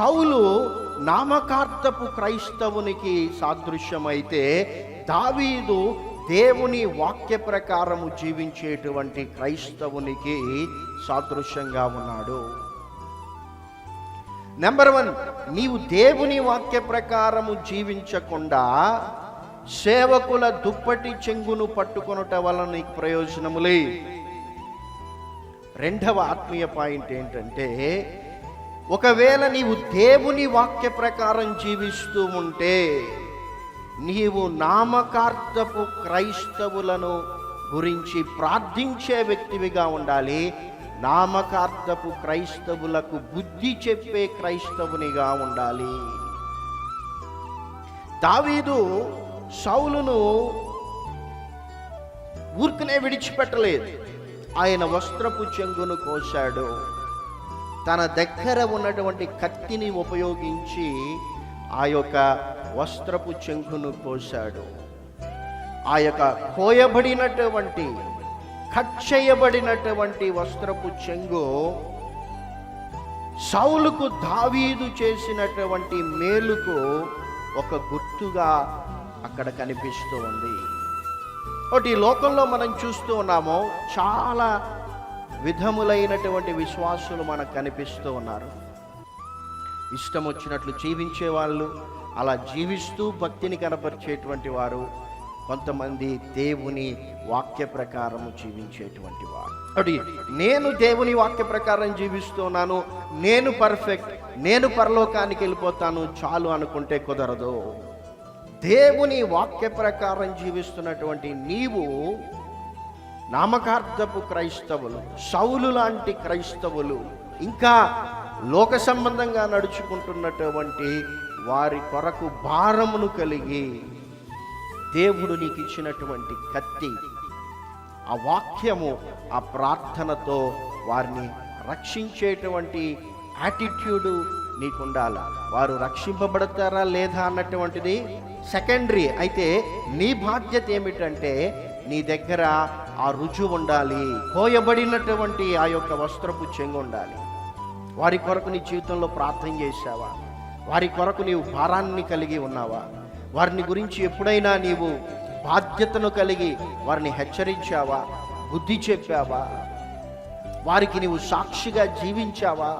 సౌలు నామకార్థపు క్రైస్తవునికి సాదృశ్యమైతే దావీదు దేవుని వాక్య ప్రకారము జీవించేటువంటి క్రైస్తవునికి సాదృశ్యంగా ఉన్నాడు. నెంబర్ వన్ నీవు దేవుని వాక్య ప్రకారము జీవించకుండా సేవకుల దుప్పటి చెంగును పట్టుకొనుట వలన నీకు ప్రయోజనములే. రెండవ ఆత్మీయ పాయింట్ ఏంటంటే ఒకవేళ నీవు దేవుని వాక్య ప్రకారం జీవిస్తూ ఉంటే నీవు నామకార్థపు క్రైస్తవులను గురించి ప్రార్థించే వ్యక్తివిగా ఉండాలి. నామకార్థపు క్రైస్తవులకు బుద్ధి చెప్పే క్రైస్తవునిగా ఉండాలి. దావీదు సౌలును ఊరికనే విడిచిపెట్టలేదు. ఆయన వస్త్రపు చెంగును కోశాడు. తన దగ్గర ఉన్నటువంటి కత్తిని ఉపయోగించి ఆ యొక్క వస్త్రపు చెంగును కోశాడు. ఆ యొక్క కోయబడినటువంటి కట్ చేయబడినటువంటి వస్త్రపు చెంగు సౌలుకు దావీదు చేసినటువంటి మేలుకు ఒక గుర్తుగా అక్కడ కనిపిస్తూ ఉంది. ఒకటి లోకంలో మనం చూస్తూ ఉన్నాము చాలా విధములైనటువంటి విశ్వాసులు మనకు కనిపిస్తూ ఉన్నారు. ఇష్టం వచ్చినట్లు జీవించే వాళ్ళు అలా జీవిస్తూ భక్తిని కనపరిచేటువంటి వారు కొంతమంది దేవుని వాక్య ప్రకారం జీవించేటువంటి వారు. అది నేను దేవుని వాక్య ప్రకారం జీవిస్తున్నాను నేను పర్ఫెక్ట్ నేను పరలోకానికి వెళ్ళిపోతాను చాలు అనుకుంటే కుదరదు. దేవుని వాక్య ప్రకారం జీవిస్తున్నటువంటి నీవు నామకార్థపు క్రైస్తవులు సౌలు లాంటి క్రైస్తవులు ఇంకా లోక సంబంధంగా నడుచుకుంటున్నటువంటి వారి కొరకు భారమును కలిగి దేవుడు నీకు ఇచ్చినటువంటి కత్తి ఆ వాక్యము ఆ ప్రార్థనతో వారిని రక్షించేటువంటి యాటిట్యూడు నీకు ఉండాలి వారు రక్షింపబడతారా లేదా అన్నటువంటిది సెకండరీ. అయితే నీ బాధ్యత ఏమిటంటే నీ దగ్గర ఆ రుజువు ఉండాలి. కోయబడినటువంటి ఆ యొక్క వస్త్రపు చెంగు ఉండాలి. వారి కొరకు నీ జీవితంలో ప్రార్థన చేశావా? వారి కొరకు నీవు భారాన్ని కలిగి ఉన్నావా? వారిని గురించి ఎప్పుడైనా నీవు బాధ్యతను కలిగి వారిని హెచ్చరించావా? బుద్ధి చెప్పావా? వారికి నీవు సాక్షిగా జీవించావా?